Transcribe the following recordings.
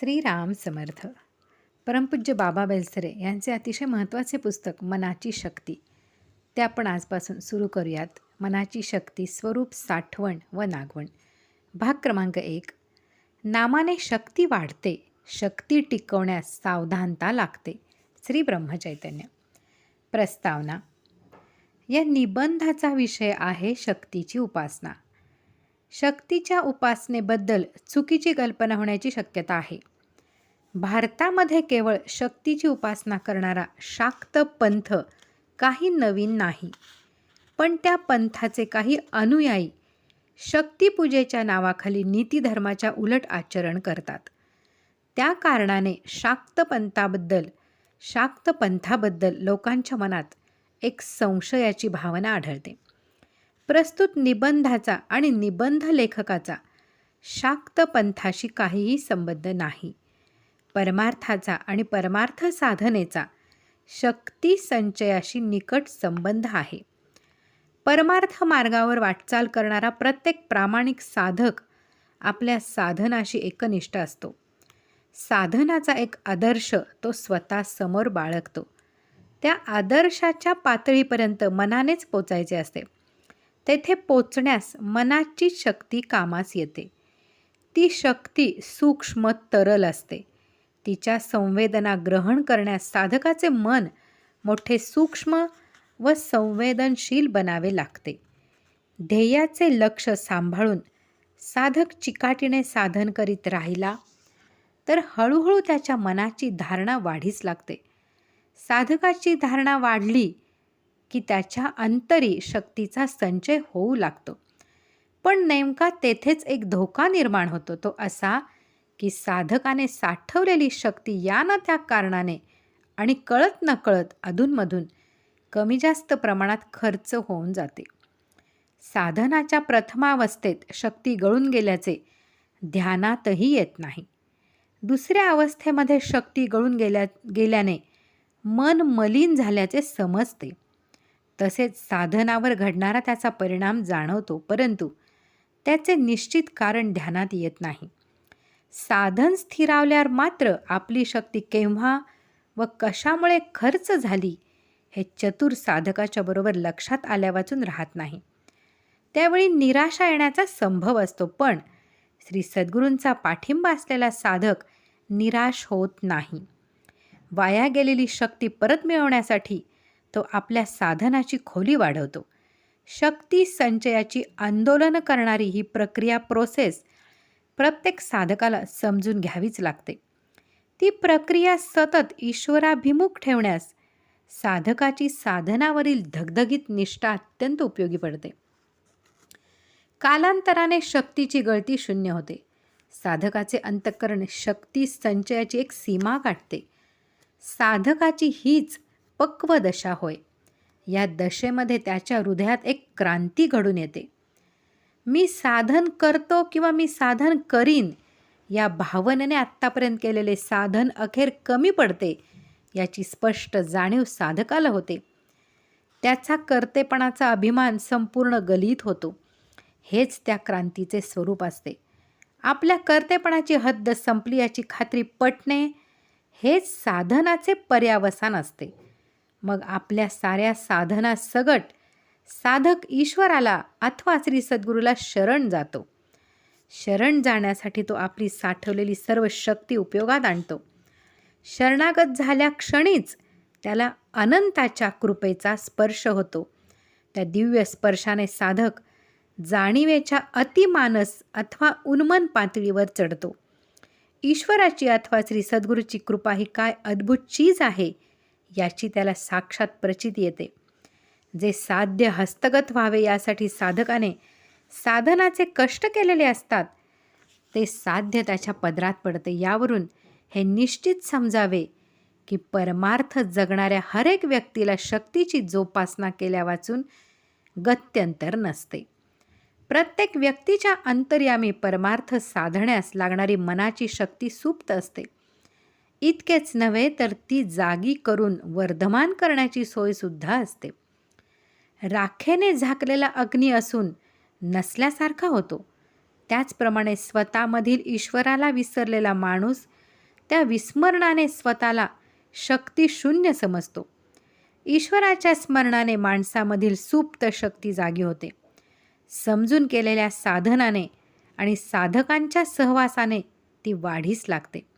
श्रीराम समर्थ. परमपूज्य बाबा बेलसरे यांचे अतिशय महत्त्वाचे पुस्तक मनाची शक्ती. ते आपण आजपासून सुरू करूयात. मनाची शक्ती स्वरूप साठवण व नागवण. भाग क्रमांक एक. नामाने शक्ती वाढते शक्ती टिकवण्यास सावधानता लागते. श्री ब्रह्मचैतन्य. प्रस्तावना. या निबंधाचा विषय आहे शक्तीची उपासना. शक्तीच्या उपासनेबद्दल चुकीची कल्पना होण्याची शक्यता आहे. भारतामध्ये केवळ शक्तीची उपासना करणारा शाक्त पंथ काही नवीन नाही. पण त्या पंथाचे काही अनुयायी शक्तिपूजेच्या नावाखाली नीतीधर्माच्या उलट आचरण करतात. त्या कारणाने शाक्त पंथाबद्दल शाक्त पंथाबद्दल लोकांच्या मनात एक संशयाची भावना आढळते. प्रस्तुत निबंधाचा आणि निबंध लेखकाचा शाक्त पंथाशी काहीही संबंध नाही. परमार्थाचा आणि परमार्थ साधनेचा शक्ती संचयाशी निकट संबंध आहे. परमार्थ मार्गावर वाटचाल करणारा प्रत्येक प्रामाणिक साधक आपल्या साधनाशी एकनिष्ठ असतो. साधनाचा एक आदर्श तो स्वतः समोर बाळगतो. त्या आदर्शाच्या पातळीपर्यंत मनानेच पोचायचे असते. तेथे पोचण्यास मनाची शक्ती कामास येते. ती शक्ती सूक्ष्म तरल असते. तिच्या संवेदना ग्रहण करण्यास साधकाचे मन मोठे सूक्ष्म व संवेदनशील बनावे लागते. ध्येयाचे लक्ष सांभाळून साधक चिकाटीने साधन करीत राहिला तर हळूहळू त्याच्या मनाची धारणा वाढीस लागते. साधकाची धारणा वाढली की त्याच्या अंतरी शक्तीचा संचय होऊ लागतो. पण नेमका तेथेच एक धोका निर्माण होतो. तो असा की साधकाने साठवलेली शक्ती या ना त्या कारणाने आणि कळत नकळत अधूनमधून कमी जास्त प्रमाणात खर्च होऊन जाते. साधनाच्या प्रथमावस्थेत शक्ती गळून गेल्याचे ध्यानातही येत नाही. दुसऱ्या अवस्थेमध्ये शक्ती गळून गेल्या गेल्याने मन मलिन झाल्याचे समजते. तसेच साधनावर घडणारा त्याचा परिणाम जाणवतो परंतु त्याचे निश्चित कारण ध्यानात येत नाही. साधन स्थिरावल्यावर मात्र आपली शक्ती केव्हा व कशामुळे खर्च झाली हे चतुर साधकाच्या बरोबर लक्षात आल्यावाचून राहत नाही. त्यावेळी निराशा येण्याचा संभव असतो पण श्री सद्गुरूंचा पाठिंबा असलेला साधक निराश होत नाही. वाया गेलेली शक्ती परत मिळवण्यासाठी तो आपल्या साधनाची खोली वाढवतो. शक्ती संचयाची आंदोलन करणारी ही प्रक्रिया प्रोसेस प्रत्येक साधकाला समजून घ्यावीच लागते. ती प्रक्रिया सतत ईश्वराभिमुख ठेवण्यास साधकाची साधनावरील धगधगीत निष्ठा अत्यंत उपयोगी पडते. कालांतराने शक्तीची गळती शून्य होते. साधकाचे अंतःकरण शक्ती संचयाची एक सीमा गाठते साधकाची हीच पक्व दशा होय. या दशेमध्ये त्याच्या हृदयात एक क्रांती घडून येते. मी साधन करतो किंवा मी साधन करीन या भावनेने आत्तापर्यंत केलेले साधन अखेर कमी पडते याची स्पष्ट जाणीव साधकाला होते. त्याचा कर्तेपणाचा अभिमान संपूर्ण गलित होतो. हेच त्या क्रांतीचे स्वरूप असते. आपल्या कर्तेपणाची हद्द संपली याची खात्री पटणे हेच साधनाचे पर्यावसान असते. मग आपल्या साऱ्या साधना सगट साधक ईश्वराला अथवा श्री सद्गुरूला शरण जातो. शरण जाण्यासाठी तो आपली साठवलेली सर्व शक्ती उपयोगात आणतो. शरणागत झाल्या क्षणीच त्याला अनंताच्या कृपेचा स्पर्श होतो. त्या दिव्य स्पर्शाने साधक जाणीवेच्या अतिमानस अथवा उन्मन पातळीवर चढतो. ईश्वराची अथवा श्री सद्गुरूची कृपा ही काय अद्भुत चीज आहे? याची त्याला साक्षात प्रचिती येते. जे साध्य हस्तगत व्हावे यासाठी साधकाने साधनाचे कष्ट केलेले असतात ते साध्य त्याच्या पदरात पडते. यावरून हे निश्चित समजावे की परमार्थ जगणाऱ्या हरेक व्यक्तीला शक्तीची जोपासना केल्या वाचून गत्यंतर नसते. प्रत्येक व्यक्तीच्या अंतर्यामी परमार्थ साधण्यास लागणारी मनाची शक्ती सुप्त असते. इतकेच नव्हे तर ती जागी करून वर्धमान करण्याची सोयसुद्धा असते. राखेने झाकलेला अग्नी असून नसल्यासारखा होतो. त्याचप्रमाणे स्वतःमधील ईश्वराला विसरलेला माणूस त्या विस्मरणाने स्वतःला शक्तीशून्य समजतो. ईश्वराच्या स्मरणाने माणसामधील सुप्त शक्ती जागी होते. समजून केलेल्या साधनाने आणि साधकांच्या सहवासाने ती वाढीस लागते.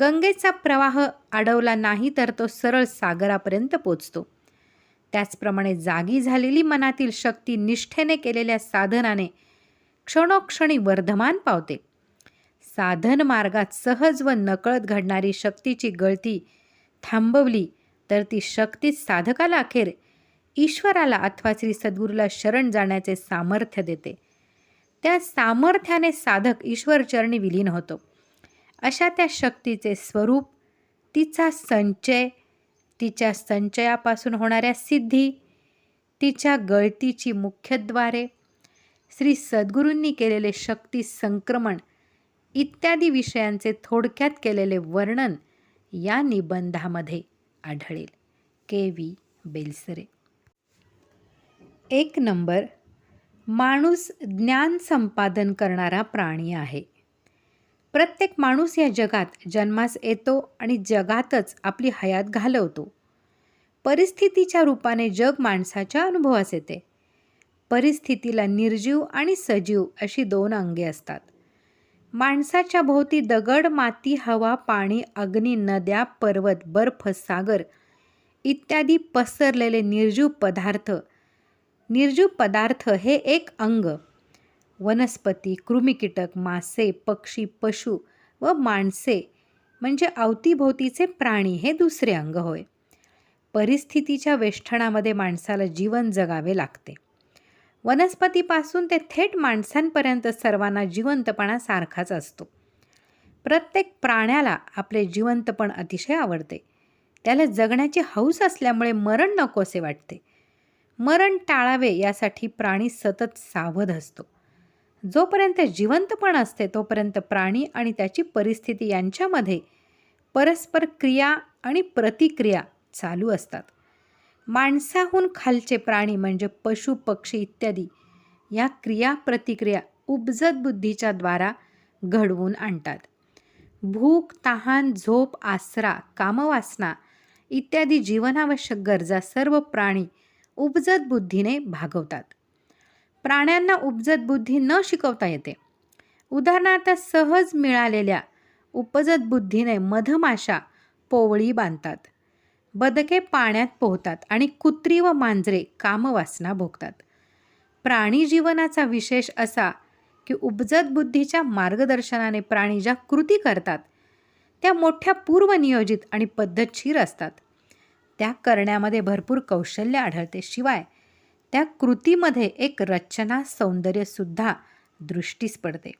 गंगेचा प्रवाह अडवला नाही तर तो सरळ सागरापर्यंत पोचतो. त्याचप्रमाणे जागी झालेली मनातील शक्ती निष्ठेने केलेल्या साधनाने क्षणोक्षणी वर्धमान पावते. साधन मार्गात सहज व नकळत घडणारी शक्तीची गळती थांबवली तर ती शक्तीच साधकाला अखेर ईश्वराला अथवा श्री सद्गुरूला शरण जाण्याचे सामर्थ्य देते. त्या सामर्थ्याने साधक ईश्वरचरणी विलीन होतो. अशा त्या शक्तीचे स्वरूप तिचा संचय तिच्या संचयापासून होणाऱ्या सिद्धी तिच्या गळतीची मुख्यद्वारे श्री सद्गुरूंनी केलेले शक्ती संक्रमण इत्यादी विषयांचे थोडक्यात केलेले वर्णन या निबंधामध्ये आढळेल. K V Belsare. एक नंबर माणूस ज्ञान संपादन करणारा प्राणी आहे. प्रत्येक माणूस या जगात जन्मास येतो आणि जगातच आपली हयात घालवतो. परिस्थितीच्या रूपाने जग माणसाच्या अनुभवास येते. परिस्थितीला निर्जीव आणि सजीव अशी दोन अंगे असतात. माणसाच्या भोवती दगड माती हवा पाणी अग्नी नद्या पर्वत बर्फ सागर इत्यादी पसरलेले निर्जीव पदार्थ. निर्जीव पदार्थ हे एक अंग. वनस्पती कृमिकीटक मासे पक्षी पशु व माणसे म्हणजे अवतीभोवतीचे प्राणी हे दुसरे अंग होय. परिस्थितीच्या वेष्ठणामध्ये माणसाला जीवन जगावे लागते. वनस्पतीपासून ते थेट माणसांपर्यंत सर्वांना जिवंतपणा सारखाच असतो. प्रत्येक प्राण्याला आपले जिवंतपण अतिशय आवडते. त्याला जगण्याची हौस असल्यामुळे मरण नकोसे वाटते. मरण टाळावे यासाठी प्राणी सतत सावध असतो. जोपर्यंत जिवंतपण असते तोपर्यंत प्राणी आणि त्याची परिस्थिती यांच्यामध्ये परस्पर क्रिया आणि प्रतिक्रिया चालू असतात. माणसाहून खालचे प्राणी म्हणजे पशु पक्षी इत्यादी या क्रिया प्रतिक्रिया उपजत बुद्धीच्या द्वारा घडवून आणतात. भूक तहान झोप आसरा कामवासना इत्यादी जीवनावश्यक गरजा सर्व प्राणी उपजत बुद्धीने भागवतात. प्राण्यांना उपजत बुद्धी न शिकवता येते. उदाहरणार्थ सहज मिळालेल्या उपजत बुद्धीने मधमाशा पोवळी बांधतात. बदके पाण्यात पोहतात आणि कुत्री व मांजरे कामवासना भोगतात. प्राणी जीवनाचा विशेष असा की उपजत बुद्धीच्या मार्गदर्शनाने प्राणी ज्या कृती करतात त्या मोठ्या पूर्वनियोजित आणि पद्धतशीर असतात. त्या करण्यामध्ये भरपूर कौशल्य आढळते. शिवाय त्या कृतीमध्ये एक रचना सौंदर्यसुद्धा दृष्टीस पडते.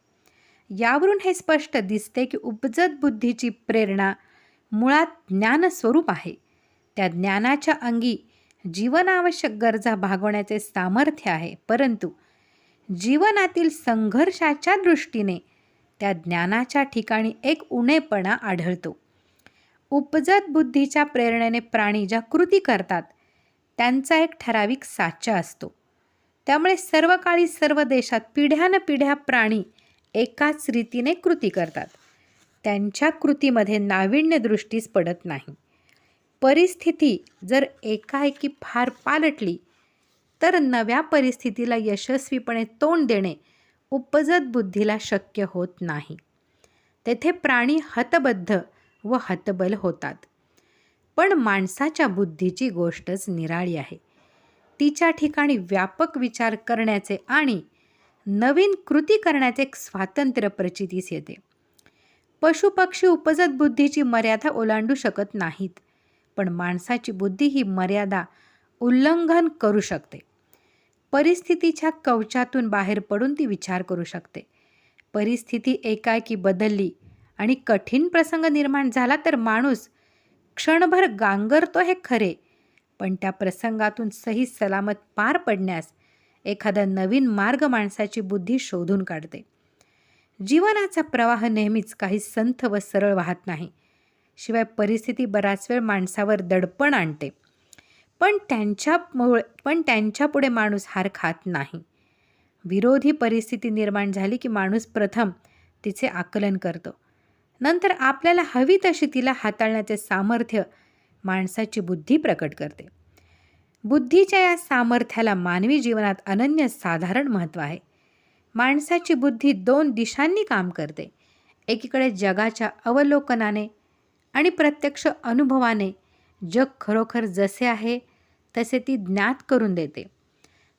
यावरून हे स्पष्ट दिसते की उपजत बुद्धीची प्रेरणा मुळात ज्ञानस्वरूप आहे. त्या ज्ञानाच्या अंगी जीवनावश्यक गरजा भागवण्याचे सामर्थ्य आहे परंतु जीवनातील संघर्षाच्या दृष्टीने त्या ज्ञानाच्या ठिकाणी एक उणेपणा आढळतो. उपजत बुद्धीच्या प्रेरणेने प्राणी ज्या कृती करतात त्यांचा एक ठराविक साचा असतो. त्यामुळे सर्व काळी सर्व देशात पिढ्यानपिढ्या प्राणी एकाच रीतीने कृती करतात. त्यांच्या कृतीमध्ये नाविन्य दृष्टीस पडत नाही. परिस्थिती जर एकाएकी फार पालटली तर नव्या परिस्थितीला यशस्वीपणे तोंड देणे उपजत बुद्धीला शक्य होत नाही. तेथे प्राणी हतबद्ध व हतबल होतात. पण माणसाच्या बुद्धीची गोष्टच निराळी आहे. तिच्या ठिकाणी व्यापक विचार करण्याचे आणि नवीन कृती करण्याचे एक स्वातंत्र्य प्रचितीस येते. पशुपक्षी उपजत बुद्धीची मर्यादा ओलांडू शकत नाहीत पण माणसाची बुद्धी ही मर्यादा उल्लंघन करू शकते. परिस्थितीच्या कवचातून बाहेर पडून ती विचार करू शकते. परिस्थिती एकाएकी बदलली आणि कठीण प्रसंग निर्माण झाला तर माणूस क्षणभर गांगरतो हे खरे पण त्या प्रसंगातून सही सलामत पार पडण्यास एखादा नवीन मार्ग माणसाची बुद्धी शोधून काढते. जीवनाचा प्रवाह नेहमीच काही संथ व सरळ वाहत नाही शिवाय परिस्थिती बराच वेळ माणसावर दडपण आणते. पण त्यांच्यामुळे पण त्यांच्यापुढे माणूस हार खात नाही. विरोधी परिस्थिती निर्माण झाली की माणूस प्रथम तिचे आकलन करतो. नंतर आपल्याला हवी तशी तिला हाताळण्याचे सामर्थ्य माणसाची बुद्धी प्रकट करते. बुद्धीच्या या सामर्थ्याला मानवी जीवनात अनन्य साधारण महत्त्व आहे. माणसाची बुद्धी दोन दिशांनी काम करते. एकीकडे जगाच्या अवलोकनाने आणि प्रत्यक्ष अनुभवाने जग खरोखर जसे आहे तसे ती ज्ञात करून देते.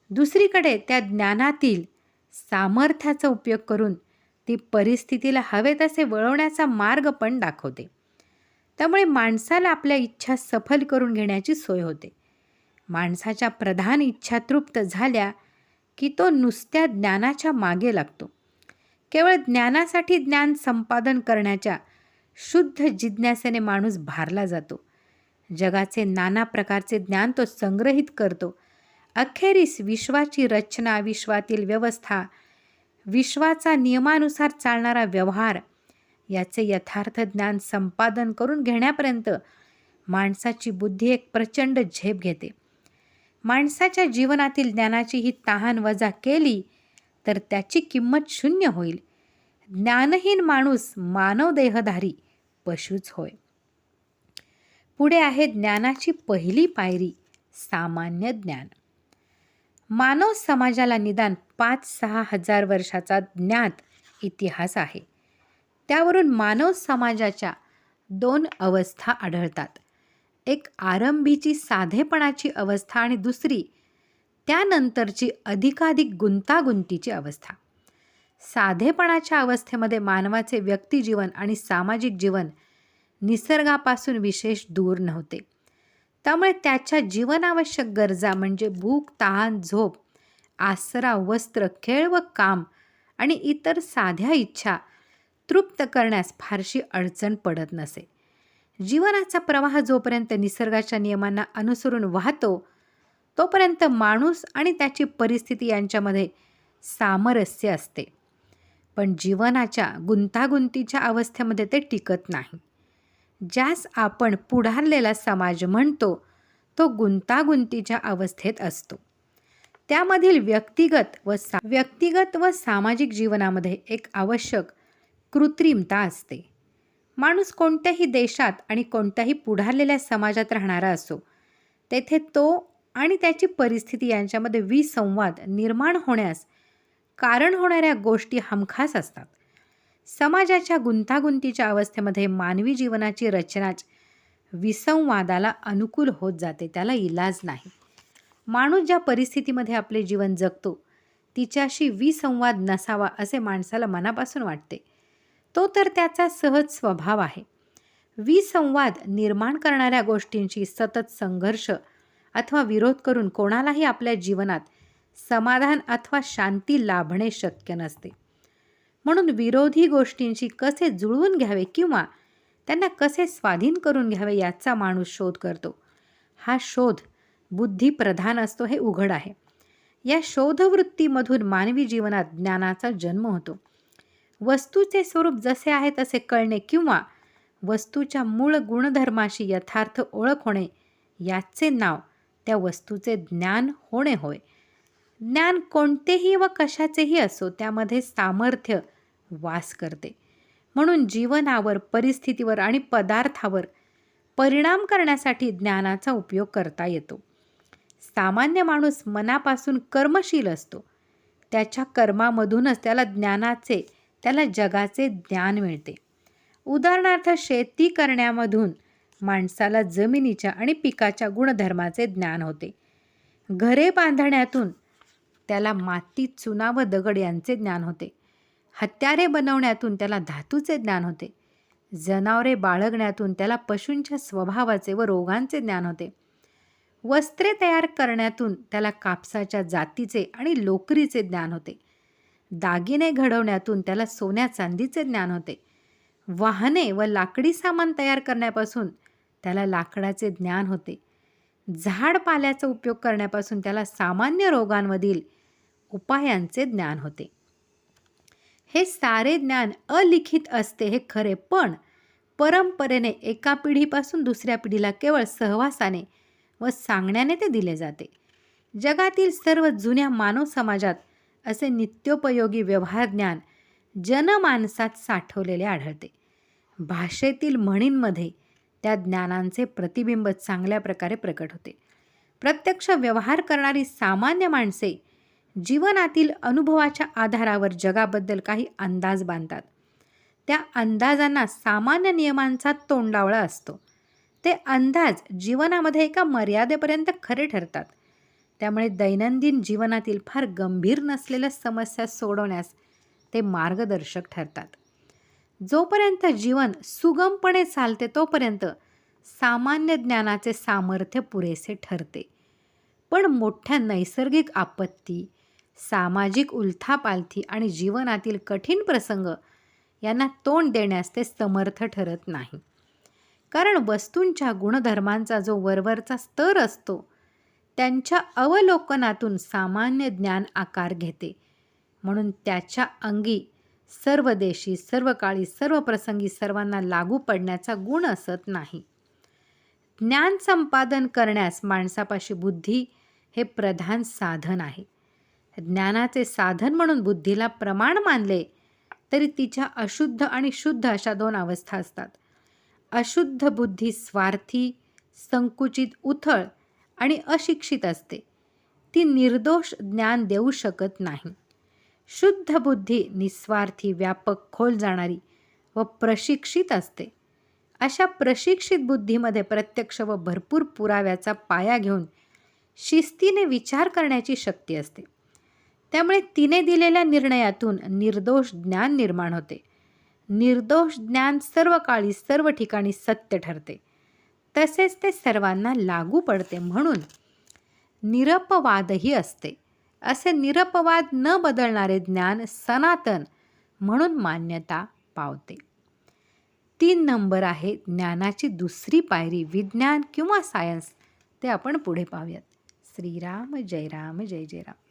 दुसरीकडे त्या ज्ञानातील सामर्थ्याचा उपयोग करून ती परिस्थितीला हवे तसे वळवण्याचा मार्ग पण दाखवते. त्यामुळे माणसाला आपल्या इच्छा सफल करून घेण्याची सोय होते. माणसाच्या प्रधान इच्छा तृप्त झाल्या की तो नुसत्या ज्ञानाच्या मागे लागतो. केवळ ज्ञानासाठी ज्ञान संपादन करण्याच्या शुद्ध जिज्ञासेने माणूस भारला जातो. जगाचे नाना प्रकारचे ज्ञान तो संग्रहित करतो. अखेरीस विश्वाची रचना विश्वातील व्यवस्था विश्वाचा नियमानुसार चालणारा व्यवहार याचे यथार्थ ज्ञान संपादन करून घेण्यापर्यंत माणसाची बुद्धी एक प्रचंड झेप घेते. माणसाच्या जीवनातील ज्ञानाची ही तहान वजा केली तर त्याची किंमत शून्य होईल. ज्ञानहीन माणूस मानव देहधारी पशूच होय. पुढे आहे ज्ञानाची पहिली पायरी सामान्य ज्ञान. मानव समाजाला निदान पाच सहा हजार वर्षाचा ज्ञात इतिहास आहे. त्यावरून मानव समाजाच्या दोन अवस्था आढळतात. एक आरंभीची साधेपणाची अवस्था आणि दुसरी त्यानंतरची अधिकाधिक गुंतागुंतीची अवस्था. साधेपणाच्या अवस्थेमध्ये मानवाचे व्यक्तिजीवन आणि सामाजिक जीवन निसर्गापासून विशेष दूर नव्हते. त्यामुळे त्याच्या जीवनावश्यक गरजा म्हणजे भूक तहान झोप आसरा वस्त्र खेळ व काम आणि इतर साध्या इच्छा तृप्त करण्यास फारशी अडचण पडत नसे. जीवनाचा प्रवाह जोपर्यंत निसर्गाच्या नियमांना अनुसरून वाहतो तोपर्यंत माणूस आणि त्याची परिस्थिती यांच्यामध्ये सामरस्य असते. पण जीवनाच्या गुंतागुंतीच्या अवस्थेमध्ये ते टिकत नाही. ज्यास आपण पुढारलेला समाज म्हणतो तो गुंतागुंतीच्या अवस्थेत असतो. त्यामधील व्यक्तिगत व सा व्यक्तिगत व सामाजिक जीवनामध्ये एक आवश्यक कृत्रिमता असते. माणूस कोणत्याही देशात आणि कोणत्याही पुढारलेल्या समाजात राहणारा असो तेथे तो आणि त्याची परिस्थिती यांच्यामध्ये विसंवाद निर्माण होण्यास कारण होणाऱ्या गोष्टी हमखास असतात. समाजाच्या गुंतागुंतीच्या अवस्थेमध्ये मानवी जीवनाची रचनाच विसंवादाला अनुकूल होत जाते त्याला इलाज नाही. माणूस ज्या परिस्थितीमध्ये आपले जीवन जगतो तिच्याशी विसंवाद नसावा असे माणसाला मनापासून वाटते. तो तर त्याचा सहज स्वभाव आहे. विसंवाद निर्माण करणाऱ्या गोष्टींशी सतत संघर्ष अथवा विरोध करून कोणालाही आपल्या जीवनात समाधान अथवा शांती लाभणे शक्य नसते. म्हणून विरोधी गोष्टींशी कसे जुळवून घ्यावे किंवा त्यांना कसे स्वाधीन करून घ्यावे याचा माणूस शोध करतो. हा शोध बुद्धिप्रधान असतो हे उघड आहे. या शोधवृत्तीमधून मानवी जीवनात ज्ञानाचा जन्म होतो. वस्तूचे स्वरूप जसे आहे तसे कळणे किंवा वस्तूच्या मूळ गुणधर्माशी यथार्थ ओळख होणे याचे नाव त्या वस्तूचे ज्ञान होणे होय. ज्ञान कोणतेही व कशाचेही असो त्यामध्ये सामर्थ्य वास करते. म्हणून जीवनावर परिस्थितीवर आणि पदार्थावर परिणाम करण्यासाठी ज्ञानाचा उपयोग करता येतो. सामान्य माणूस मनापासून कर्मशील असतो. त्याच्या कर्मामधूनच त्याला ज्ञानाचे त्याला जगाचे ज्ञान मिळते. उदाहरणार्थ शेती करण्यामधून माणसाला जमिनीच्या आणि पिकाच्या गुणधर्माचे ज्ञान होते. घरे बांधण्यातून त्याला माती चुना व दगड यांचे ज्ञान होते. हत्यारे बनवण्यातून त्याला धातूचे ज्ञान होते. जनावरे बाळगण्यातून त्याला पशूंच्या स्वभावाचे व रोगांचे ज्ञान होते. वस्त्रे तयार करण्यातून त्याला कापसाच्या जातीचे आणि लोकरीचे ज्ञान होते. दागिने घडवण्यातून त्याला सोन्या चांदीचे ज्ञान होते. वाहने व लाकडी सामान तयार करण्यापासून त्याला लाकडाचे ज्ञान होते. झाड पाल्याचा उपयोग करण्यापासून त्याला सामान्य रोगांमधील उपायांचे ज्ञान होते. हे सारे ज्ञान अलिखित असते हे खरे पण परंपरेने एका पिढीपासून दुसऱ्या पिढीला केवळ सहवासाने व सांगण्याने ते दिले जाते. जगातील सर्व जुन्या मानव समाजात असे नित्योपयोगी व्यवहार ज्ञान जनमानसात साठवलेले आढळते. भाषेतील म्हणींमध्ये त्या ज्ञानांचे प्रतिबिंब चांगल्या प्रकारे प्रकट होते. प्रत्यक्ष व्यवहार करणारी सामान्य माणसे जीवनातील अनुभवाच्या आधारावर जगाबद्दल काही अंदाज बांधतात. त्या अंदाजांना सामान्य नियमांचा तोंडावळा असतो. ते अंदाज जीवनामध्ये एका मर्यादेपर्यंत खरे ठरतात. त्यामुळे दैनंदिन जीवनातील फार गंभीर नसलेल्या समस्या सोडवण्यास ते मार्गदर्शक ठरतात. जोपर्यंत जीवन सुगमपणे चालते तोपर्यंत सामान्य ज्ञानाचे सामर्थ्य पुरेसे ठरते. पण मोठ्या नैसर्गिक आपत्ती सामाजिक उलथापालथी आणि जीवनातील कठीण प्रसंग यांना तोंड देण्यास ते समर्थ ठरत नाही. कारण वस्तूंच्या गुणधर्मांचा जो वरवरचा स्तर असतो त्यांच्या अवलोकनातून सामान्य ज्ञान आकार घेते. म्हणून त्याच्या अंगी सर्व देशी सर्व काळी सर्व प्रसंगी सर्वांना लागू पडण्याचा गुण असत नाही. ज्ञान संपादन करण्यास माणसापाशी बुद्धी हे प्रधान साधन आहे. ज्ञानाचे साधन म्हणून बुद्धीला प्रमाण मानले तरी तिच्या अशुद्ध आणि शुद्ध अशा दोन अवस्था असतात. अशुद्ध बुद्धी स्वार्थी संकुचित उथळ आणि अशिक्षित असते. ती निर्दोष ज्ञान देऊ शकत नाही. शुद्ध बुद्धी निस्वार्थी व्यापक खोल जाणारी व प्रशिक्षित असते. अशा प्रशिक्षित बुद्धीमध्ये प्रत्यक्ष व भरपूर पुराव्याचा पाया घेऊन शिस्तीने विचार करण्याची शक्ती असते. त्यामुळे तिने दिलेल्या निर्णयातून निर्दोष ज्ञान निर्माण होते. निर्दोष ज्ञान सर्व काळी सर्व ठिकाणी सत्य ठरते. तसेच ते सर्वांना लागू पडते म्हणून निरपवादही असते. असे निरपवाद न बदलणारे ज्ञान सनातन म्हणून मान्यता पावते. तीन नंबर आहे ज्ञानाची दुसरी पायरी विज्ञान किंवा सायन्स. ते आपण पुढे पाहूयात. श्रीराम जय राम जय जय राम